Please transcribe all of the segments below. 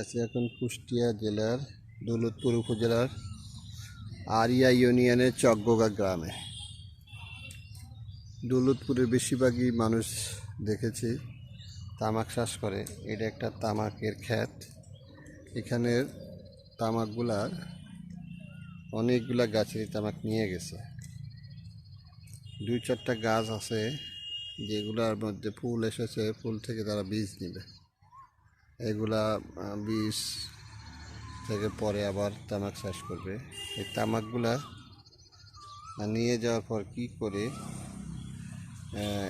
আছে এখন কুষ্টিয়া জেলার, দৌলতপুর উপজেলার আরিয়া ইউনিয়নের চকগোগা গ্রামে। দৌলতপুরের বেশিরভাগই মানুষ দেখেছি, তামাক চাষ করে। এটা একটা তামাকের খ্যাত এখানের তামাকগুলার অনেকগুলা গাছের তামাক নিয়ে গেছে। দুই চারটা গাছ আছে, যেগুলার মধ্যে ফুল এসেছে, ফুল থেকে তারা বীজ নেবে। এগুলা বিষ থেকে পরে আবার তামাক চাষ করবে। এই তামাকগুলা নিয়ে যাওয়ার পর কি করে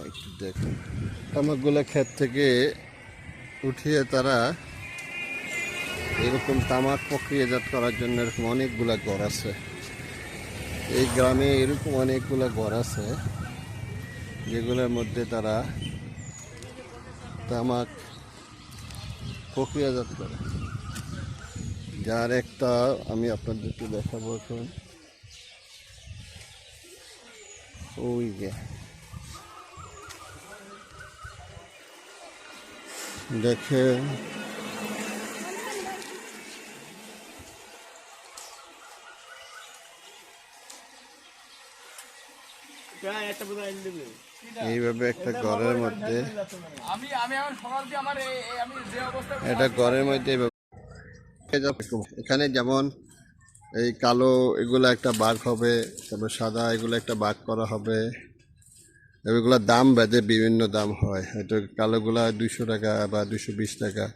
একটু দেখুন। তামাকগুলা ক্ষেত থেকে উঠিয়ে তারা এরকম তামাক প্রক্রিয়াজাত করার জন্য এরকম অনেকগুলা ঘর আছে। এই গ্রামে এরকম অনেকগুলা ঘর আছে, যেগুলোর মধ্যে তারা তামাক প্রক্রিয়াজাত করে। যার একটা আমি আপনাদেরকে দেখাবো এখন। ওই যে। দেখে এইভাবে একটা ঘরের মধ্যে আমি আমি এখন সকাল দিয়ে আমার এই- এই আমি যে অবস্থা এটা ঘরের মধ্যে এখানে যেমন এই কালো এগুলো একটা বাঘ হবে তারপর সাদা এগুলো একটা বাঘ করা হবে। এগুলোর দাম বেঁধে বিভিন্ন দাম হয়। হয়তো কালোগুলা দুশো টাকা বা দুশো বিশ টাকা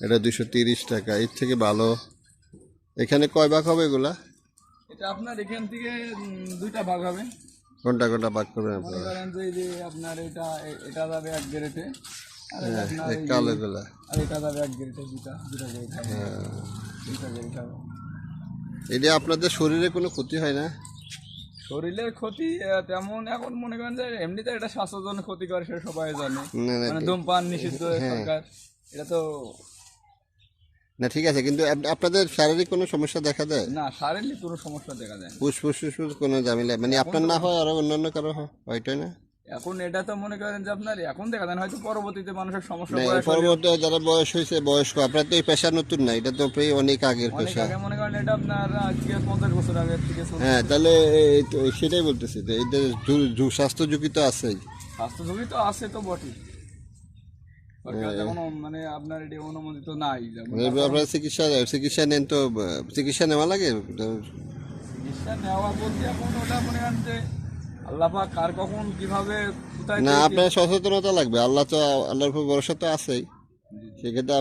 এটা দুশো তিরিশ টাকা এর থেকে ভালো। এখানে কয় ভাগ হবে এগুলা? এটা আপনার এখান থেকে দুইটা ভাগ হবে। কোনটা কোনটা ভাগ করবেন মনে আপনারা। করেন যে এই যে আপনার এটা এ- এটা যাবে এক গ্রেটে আর এটা আপনার এই এই যে- কালোগুলা আর এটা যাবে এক গ্রেটে দুটা দুটা গ্রেট হবে। দুটা গ্রেট হবে। এটা আপনাদের শরীরে কোনো ক্ষতি হয় না? শরীরের ক্ষতি আহ, তেমন এখন মনে করেন যে এমনিতে এটা স্বাস্থ্যের জন্য ক্ষতি করে সেটা সবাই জানে। না না মানে ধূমপান নিষিদ্ধ সরকার এটা তো না ঠিক আছে কিন্তু আপনাদের শারীরিক কোনো সমস্যা দেখা দেয়? না শারীরিক কোনো সমস্যা দেখা যায় ফুসফুস ফুসফুস কোনো ঝামেলা মানে আপনার না হয় আর অন্যান্য কারও হয়? ওইটাই না? এখন এটা তো মনে করেন যে আপনার এখন দেখা যায় হয়তো পরবর্তীতে মানুষের সমস্যা বয়স যারা বয়স হয়েছে বয়স্ক আপনার তো এই পেশা নতুন না এটা তো প্রায় অনেক আগের পেশা। মনে করেন এটা আপনার আজকে পঞ্চাশ বছর আগের থেকে। হ্যাঁ তাহলে এই তো সেটাই বলতেছি যে এটা স্বাস্থ্য ঝুঁকি তো আছেই। স্বাস্থ্য ঝুঁকি তো আছে তো বটে সরকার যেমন মানে আপনার এটি অনুমোদিত নাই যেমন আপনার চিকিৎসা চিকিৎসা নেন তো চিকিৎসা নেওয়া লাগে? চিকিৎসা নেওয়া বলতে এখন ওটা মনে করেন যে কার কখন কীভাবে কোথায় না আপনার সচেতনতা লাগবে। আল্লাহ তো আল্লাহর উপর ভরসা তো আছেই। সেক্ষেত্রে